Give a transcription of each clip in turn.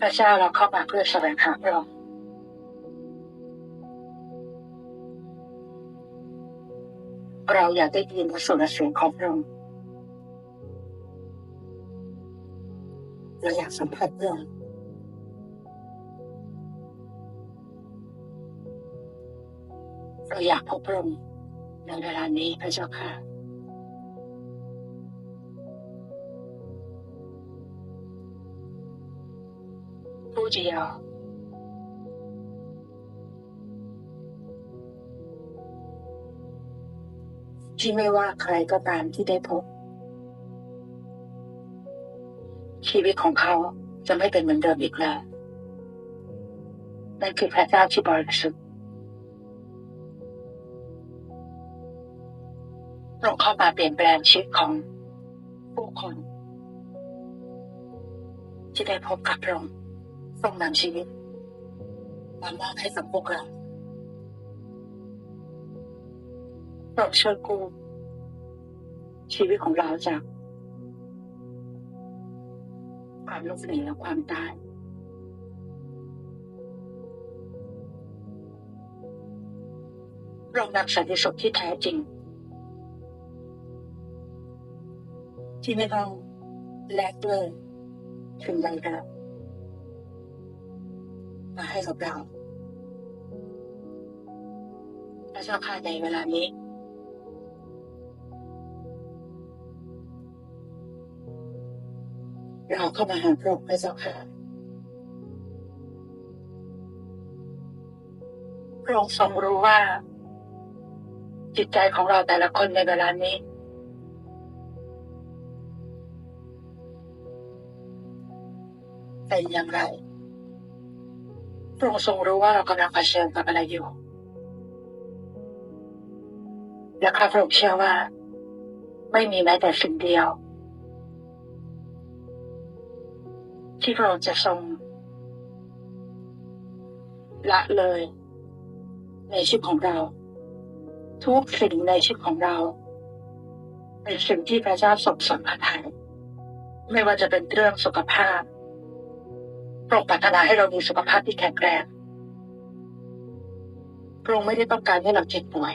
พระเจ้าเราเข้ามาเพื่อแสวงหาพระองค์เราอยากได้ยินพระสุรเสียงของพระองค์เราอยากสัมผัสพระองค์เราอยากพบพระองค์ในเวลานี้พระเจ้าค่ะ ผู้เดียว ที่ไม่ว่าใครก็ตามที่ได้พบ ชีวิตของเขาจะไม่เป็นเหมือนเดิมอีกแล้วนั่นคือพระเจ้าที่บริสุทธิ์พระองค์เข้ามาเปลี่ยนแปลงชีวิตของผู้คน ที่ได้พบกับพระองค์ ทรงนำชีวิตมามอบให้กับพวกเราโปรดช่วยกูชีวิตของเราจาก ความล้มเหลวและความตายรองนำสันติสุขที่แท้จริง ที่ไม่ต้องแลกด้วยถึงใดก็ มาให้กับเรา พระเจ้าข้าในเวลานี้ เราเข้ามาหาพระองค์พระเจ้าค่ะพระองค์ทรงรู้ว่า จิตใจของเราแต่ละคนในเวลานี้เป็นอย่างไร พระองค์ทรงรู้ว่าเรากำลังเผชิญกับอะไรอยู่ และข้าพระองค์เชื่อว่า ไม่มีแม้แต่สิ่งเดียว ที่พระองค์จะทรงละเลย ในชีวิตของเรา ทุกสิ่งในชีวิตของเรา เป็นสิ่งที่พระเจ้าทรงสนพระทัยไม่ว่าจะเป็นเรื่องสุขภาพ พระองค์ปรารถนาให้เรามีสุขภาพที่แข็งแรงพระองค์ไม่ได้ต้องการให้เราเจ็บป่วย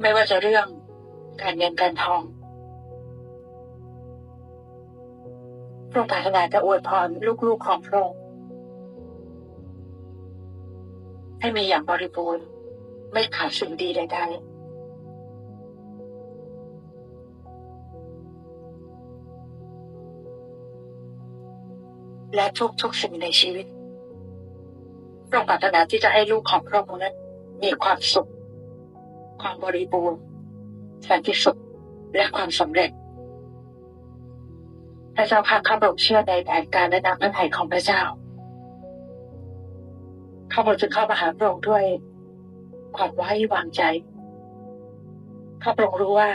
ไม่ว่าจะเรื่องการเงินการทองพระองค์ปรารถนาจะอวยพรลูกๆของพระองค์ให้มีอย่างบริบูรณ์ ไม่ขาดสิ่งดีใดๆ และทุกๆสิ่งในชีวิตพระองค์ปรารถนาที่จะให้ลูกของพระองค์นั้นมีความสุข ความบริบูรณ์สันติสุขและความสำเร็จพระเจ้าข้าข้าพระองค์เชื่อในแผนการและน้ำพระทัยของพระเจ้าข้าพระองค์จึงเข้ามาหาพระองค์ด้วยความไว้วางใจข้าพระองค์รู้ว่า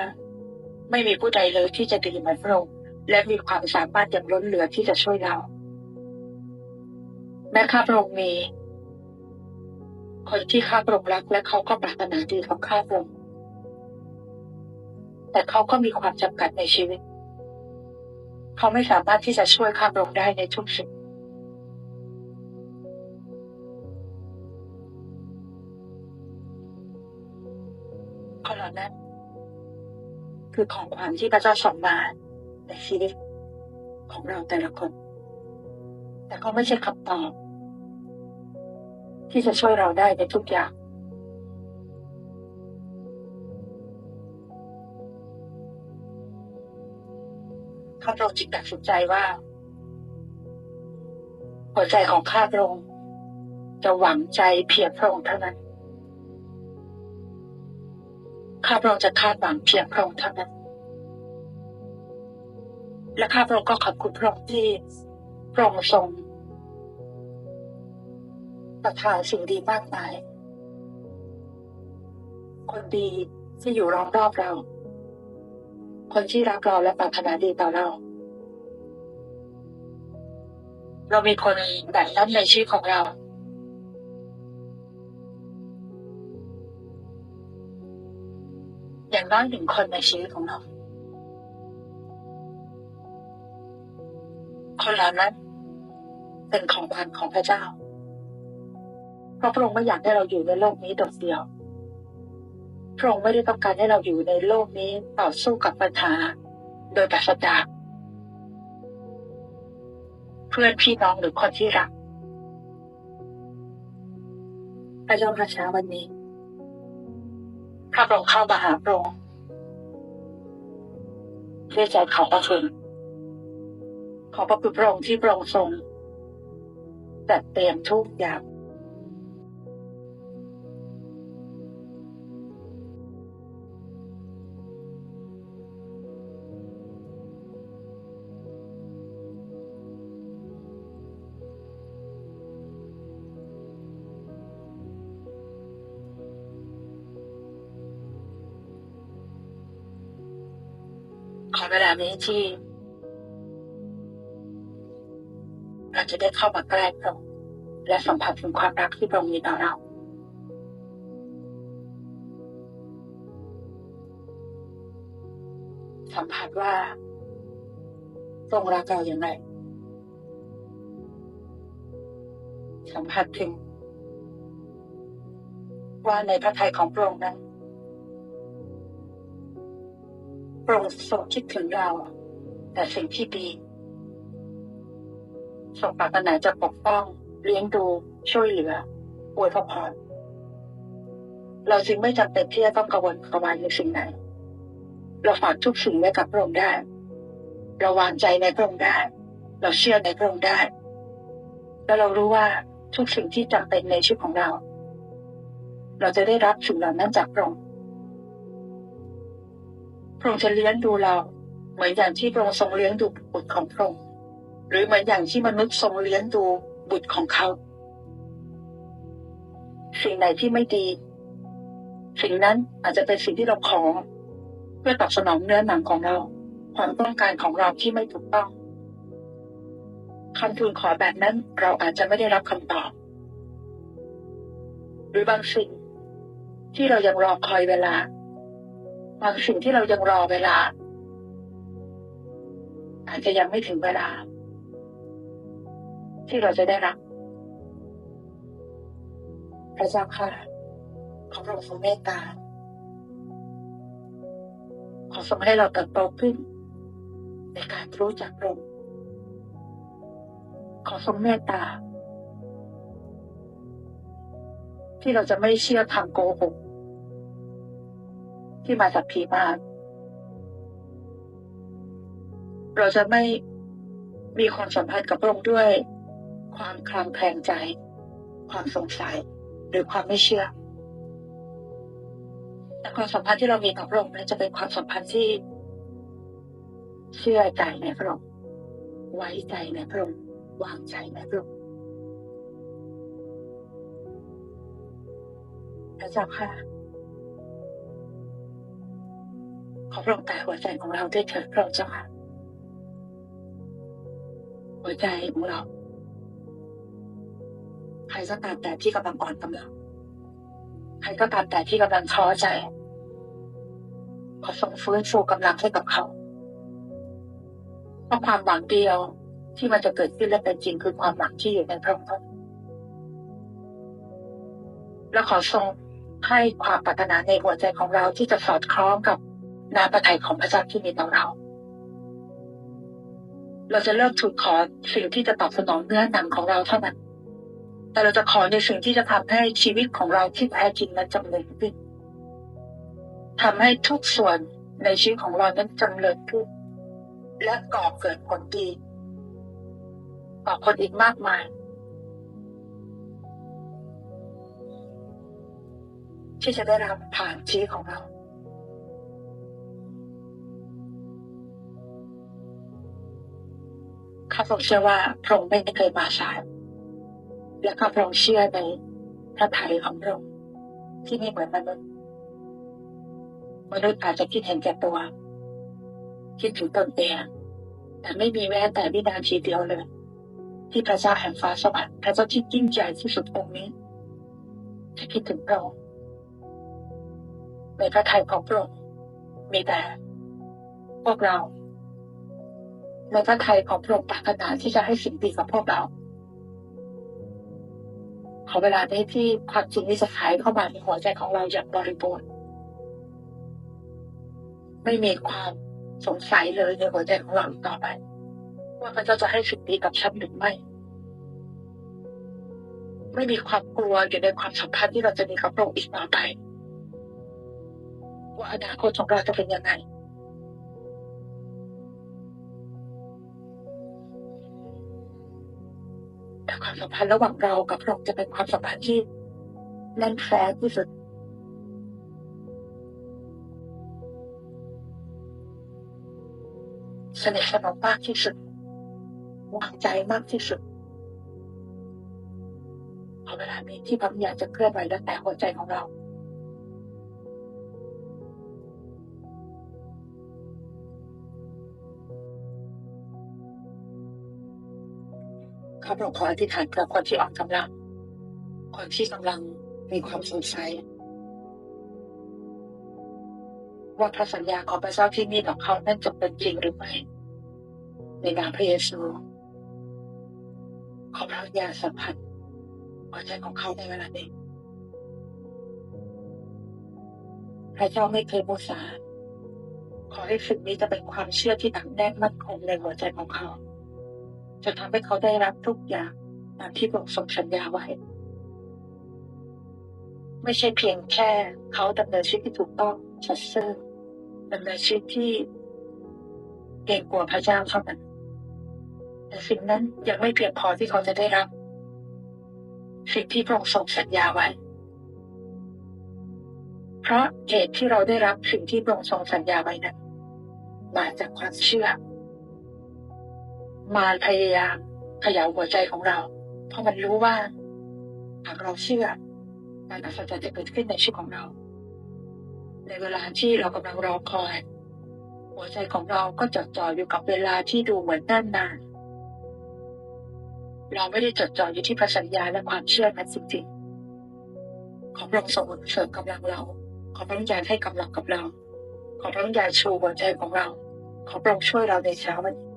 ไม่มีผู้ใดเลยที่จะดีเหมือนพระองค์และมีความสามารถอย่างล้นเหลือที่จะช่วยเรา แม้ข้าพระองค์มี คนที่ข้าพระองค์รัก และเขาก็ปรารถนาดีกับข้าพระองค์แต่เขาก็มีความจำกัดในชีวิต เขาไม่สามารถที่จะช่วยข้าพระองค์ได้ในทุกสิ่งคนเหล่านั้น คือของขวัญที่พระเจ้าส่งมาในชีวิตของเราแต่ละคน แต่ก็ไม่ใช่คำตอบ ที่จะช่วยเราได้ในทุกอย่าง ข้าพระองค์จึงตัดสินใจว่า หัวใจของข้าพระองค์จะหวังใจเพียงพระองค์เท่านั้น ข้าพระองค์จะคาดหวังเพียงพระองค์เท่านั้น และข้าพระองค์ก็ขอบคุณพระองค์ที่พระองค์ทรง ประทานสิ่งดีมากมาย คนดีที่อยู่รอบรอบเรา คนที่รักเราและปรารถนาดีต่อเรา เรามีคนแบบนั้นในชีวิตของเรา อย่างน้อยหนึ่งคนในชีวิตของเรา คนเหล่านั้นเป็นของขวัญของพระเจ้า เพราะพระองค์ไม่อยากให้เราอยู่ในโลกนี้โดดเดี่ยว พระองค์ไม่ได้ต้องการให้เราอยู่ในโลกนี้ต่อสู้กับปัญหา โดยปราศจากเพื่อนพี่น้องหรือคนที่รักพระเจ้าพระเช้าวันนี้ข้าพระองค์เข้ามาหาพระองค์ด้วยใจของพระคุณขอพระคุณพระองค์ที่พระองค์ทรงจัดเตรียมทุกอย่าง นี้ที่เราจะได้เข้ามาใกล้พระองค์และสัมผัสถึงความรักที่พระองค์มีต่อเราสัมผัสว่าทรงรักเราอย่างไร สัมผัสถึง ว่าในพระทัยของพระองค์นั้น พระองค์ทรงคิดถึงเรา แต่สิ่งที่ดีทรงปรารถนาจะปกป้อง เลี้ยงดู ช่วยเหลืออวยพระพรเราจึงไม่จำเป็นที่จะต้องกังวลกังวายในสิ่งไหน เราฝากทุกสิ่งไว้กับพระองค์ได้ เราวางใจในพระองค์ได้ เราเชื่อในพระองค์ได้ แล้วเรารู้ว่าทุกสิ่งที่จำเป็นในชีวิตของเรา เราจะได้รับสิ่งเหล่านั้นจากพระองค์ พระองค์จะเลี้ยงดูเรา เหมือนอย่างที่พระองค์ทรงเลี้ยงดูบุตรของพระองค์หรือเหมือนอย่างที่มนุษย์ทรงเลี้ยงดูบุตรของเขา สิ่งไหนที่ไม่ดี สิ่งนั้นอาจจะเป็นสิ่งที่เราขอ เพื่อตอบสนองเนื้อหนังของเรา ความต้องการของเราที่ไม่ถูกต้องคำทูลขอแบบนั้นเราอาจจะไม่ได้รับคำตอบ หรือบางสิ่งที่เรายังรอคอยเวลา บางสิ่งที่เรายังรอเวลา อาจจะยังไม่ถึงเวลา ที่เราจะได้รับพระเจ้าค่ะขอพระองค์ทรงเมตตาขอทรงให้เราเติบโตขึ้น ในการรู้จักพระองค์ขอทรงเมตตา ที่เราจะไม่เชื่อคำโกหก ที่มาจากผีมาเราจะไม่มีความสัมพันธ์กับพระองค์ด้วย ความคลางแคลงใจ ความสงสัย หรือความไม่เชื่อ แต่ความสัมพันธ์ที่เรามีกับพระองค์นั้นจะเป็นความสัมพันธ์ที่ เชื่อใจในพระองค์ไว้ใจในพระองค์วางใจในพระองค์พระเจ้าค่ะ ขอพระองค์แต่หัวใจของเราด้วยเถิดพระเจ้าค่ะ หัวใจของเรา ใครก็ตามแต่ที่กำลังอ่อนกำลัง ใครก็ตามแต่ที่กำลังท้อใจ ขอส่งฟื้นฟูกำลังให้กับเขาเพราะความหวังเดียวที่มันจะเกิดขึ้นและเป็นจริงคือความหวังที่อยู่ในพระองค์และขอทรงให้ความปรารถนาในหัวใจของเราที่จะสอดคล้องกับ น้ำพระทัยของพระเจ้าที่มีต่อเรา เราจะเลิกถูกขอสิ่งที่จะตอบสนองเนื้อหนังของเราเท่านั้น แต่เราจะขอในสิ่งที่จะทำให้ชีวิตของเราที่แท้จริงนั้นจำเริญขึ้นทำให้ทุกส่วนในชีวิตของเรานั้นจำเริญขึ้น และก่อเกิดผลดีต่อคนอีกมากมายที่จะได้รับผ่านชีวิตของเราาพงเชื่อว่าพระองค์ไม่เคยมาสายและข้าพระองค์เชื่อในพระทัยของพระองค์ที่ไม่เหมือนมนุษย์ มนุษย์อาจจะคิดเห็นแก่ตัว คิดถึงตนเอง แต่ไม่มีแม้แต่วินาทีเดียวเลย ที่พระเจ้าแห่งฟ้าสวรรค์พระเจ้าที่ยิ่งใหญ่ที่สุดองค์นี้ จะคิดถึงเราในพระทัยของพระองค์มีแต่พวกเรา ในพระทัยของพระองค์ปรารถนาที่จะให้สิ่งดีกับพวกเรา ขอเวลานี้ที่ความจริงนี้จะขายเข้ามาในหัวใจของเราอย่างบริบูรณ์ไม่มีความสงสัยเลยในหัวใจของเราอีกต่อไป ว่าพระเจ้าจะให้สิ่งดีกับฉันหรือไม่ ไม่มีความกลัวอยู่ในความสัมพันธ์ที่เราจะมีกับพระองค์อีกต่อไป ว่าอนาคตของเราจะเป็นยังไง แต่ความสัมพันธ์ระหว่างเรากับพระองค์จะเป็นความสัมพันธ์ที่แน่นแฟ้นที่สุดสนิทสนมมากที่สุดวางใจมากที่สุดพอเวลามีที่พระวิญญาณจะเคลื่อนไหวและแต่หัวใจของเรา ข้าพระองค์ขออธิษฐานเพื่อคนที่อ่อนกำลัง คนที่กำลังมีความสงสัยว่าพระสัญญาของพระเจ้าที่มีต่อเขานั้นจะเป็นจริงหรือไม่ ในนามพระเยซูขอพระวิญาสัมผัสหัวใจของเขาในเวลานี้พระเจ้าไม่เคยมุสาขอให้สิ่งนี้จะเป็นความเชื่อที่หนักแน่นมั่นคงในหัวใจของเขา จะทำให้เขาได้รับทุกอย่างตามที่พระองค์ทรงสัญญาไว้ ไม่ใช่เพียงแค่เขาดำเนินชีวิตที่ถูกต้องชัดเจนดำเนินชีวิตที่เกรงกลัวพระเจ้าเท่านั้นแต่สิ่งนั้นยังไม่เพียงพอที่เขาจะได้รับ สิ่งที่พระองค์ทรงสัญญาไว้ เพราะเหตุที่เราได้รับสิ่งที่พระองค์ทรงสัญญาไว้นั้นมาจากความเชื่อ มารพยายามเขย่าหัวใจของเรา เพราะมันรู้ว่า หากเราเชื่อการอัศจรรย์จะเกิดขึ้นในชีวิตของเรา ในเวลาที่เรากำลังรอคอย หัวใจของเราก็จดจ่ออยู่กับเวลาที่ดูเหมือนนานนานเราไม่ได้จดจ่ออยู่ที่พระสัญญาและความเชื่อนั้นจริงๆขอพระองค์ทรงเสริมกำลังเรา ขอพระองค์ยานให้กำลังกับเรา ขอพระองค์ยานชูหัวใจของเรา ขอพระองค์ช่วยเราในเช้าวันนี้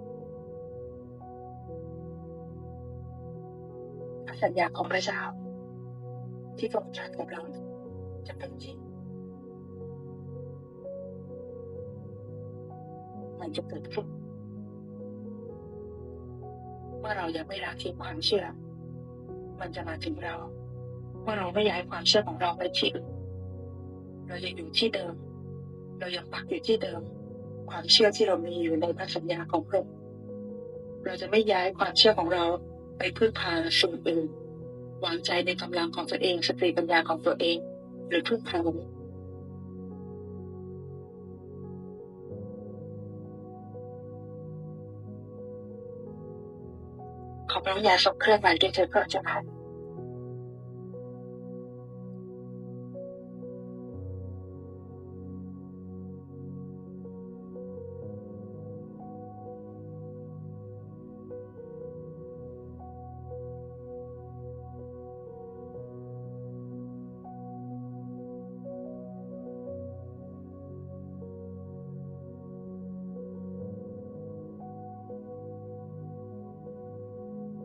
สัญญาของพระเจ้า ที่ทรงตรัสกับเราจะเป็นจริงมันจะเกิดขึ้นเมื่อเรายังไม่ละทิ้งความเชื่อ มันจะมาถึงเรา เมื่อเราไม่ย้ายความเชื่อของเราไปที่อื่นเรายังอยู่ที่เดิม เรายังปักอยู่ที่เดิม ความเชื่อที่เรามีอยู่ในพระสัญญาของพระองค์เราจะไม่ย้ายความเชื่อของเรา ไปพึ่งพาสิ่งอื่นวางใจในกำลังของตัวเองสติปัญญาของตัวเอง หรือพึ่งพาขอพระวิญญาณทรงเคลื่อนไหวด้วยเถิดพระเจ้าค่ะ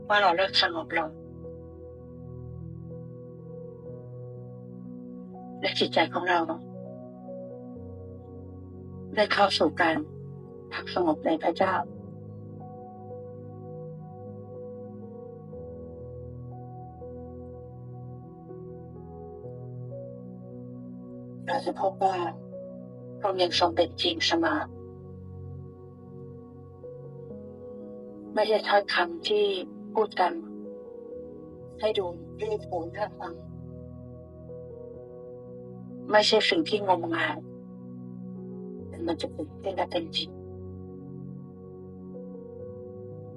ว่าเราเลิกสงบลงและจิตใจของเรา ได้เข้าสู่การพักสงบในพระเจ้า เราจะพบว่าพระองค์ยังทรงเป็นจริงเสมอไม่ใช่ถ้อยคำที่ พูดกัน ให้ดูรีบหูน่าฟัง ไม่ใช่สิ่งที่งมงายแต่มันจะเป็นเป็นและเป็นจริง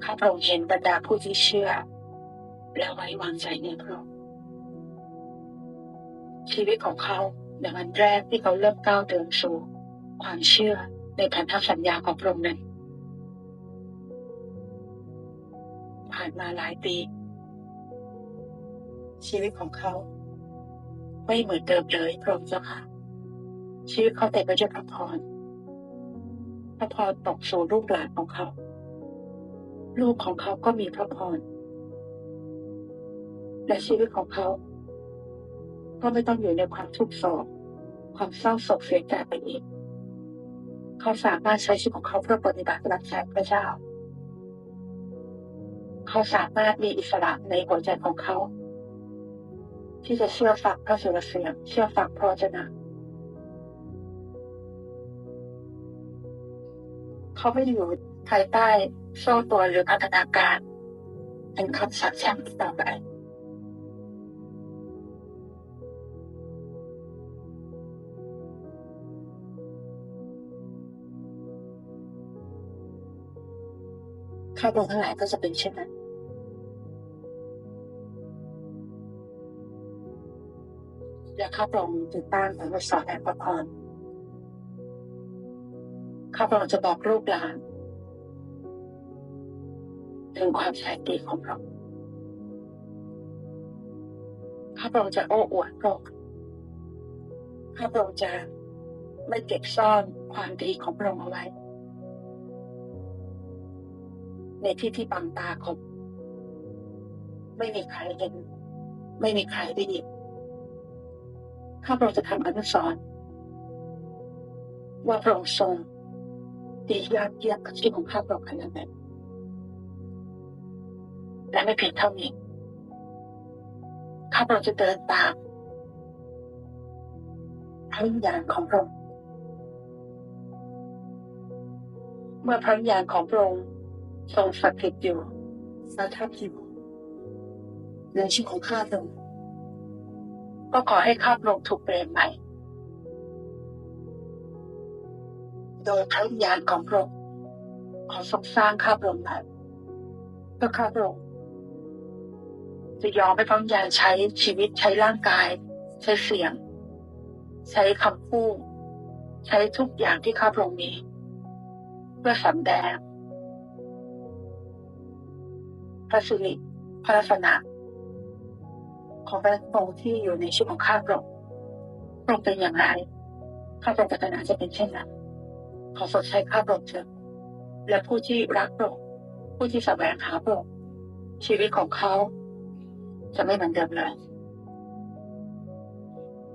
ข้าพระองค์เห็นบรรดาผู้ที่เชื่อ และไว้วางใจในพระองค์ชีวิตของเขาในวันแรกที่เขาเริ่มก้าวเดินสู่ความเชื่อในพันธสัญญาของพระองค์นั้น ผ่านมาหลายปี ชีวิตของเขา ไม่เหมือนเดิมเลยพระองค์เจ้าค่ะ ชีวิตเขาเต็มไปด้วยพระพรพระพรตกสู่ลูกหลานของเขา ลูกของเขาก็มีพระพรและชีวิตของเขา ก็ไม่ต้องอยู่ในความทุกข์โศกความเศร้าโศกเสียใจไปอีก เขาสามารถใช้ชีวิตของเขาเพื่อปฏิบัติรับใช้พระเจ้า เขาสามารถมีอิสระในหัวใจของเขา ที่จะเชื่อฟังพระสุรเสียง เชื่อฟังพระวจนะเขาไม่อยู่ภายใต้โซ่ตัวหรือพัฒนาการเป็นคำสาปแช่งต่อไปข้าพระองค์ทั้งหลายก็จะเป็นเช่นนั้น ข้าพระองค์ติดตั้งผลสอนแห่งพระพรข้าพระองค์จะบอกลูกหลานถึงความแสนดีของพระองค์ข้าพระองค์จะโอ้อวดพระองค์ข้าพระองค์จะไม่เก็บซ่อนความดีของพระองค์เอาไว้ ในที่ที่บังตาของไม่มีใครเห็น ไม่มีใครได้ยิน ข้าพระองค์จะทำอนุสรณ์ว่าพระองค์ทรงดียอดเยี่ยมกับชีวิตของข้าพระองค์ขนาดไหนและไม่เพียงเท่านี้ข้าพระองค์จะเดินตามพระวิญญาณของพระองค์เมื่อพระวิญญาณของพระองค์ทรงสถิตอยู่สถับอยู่ในชีวิตของข้าพระองค์ ก็ขอให้ข้าพระองค์ถูกเปลี่ยนใหม่ โดยพระวิญญาณของพระองค์ขอทรงสร้างข้าพระองค์ใหม่เพื่อข้าพระองค์จะยอมให้พระวิญญาณใช้ชีวิตใช้ร่างกาย ใช้เสียง ใช้คำพูดใช้ทุกอย่างที่ข้าพระองค์มีเพื่อสำแดงพระสิริพระลักษณะ ของพระองค์ที่อยู่ในชีวิตของข้าพระองค์พระองค์เป็นอย่างไรข้าพระองค์ปรารถนาจะเป็นเช่นนั้นขอสดใช้ข้าพระองค์เถิดและผู้ที่รักพระองค์ผู้ที่แสวงหาพระองค์ชีวิตของเขา จะไม่เหมือนเดิมเลย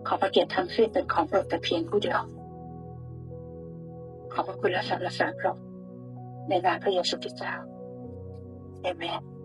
ขอพระเกียรติทั้งสิ้นเป็นของพระองค์แต่เพียงผู้เดียวขอบพระคุณและสรรเสริญพระองค์ในนามพระเยซูคริสต์เจ้าเอเมน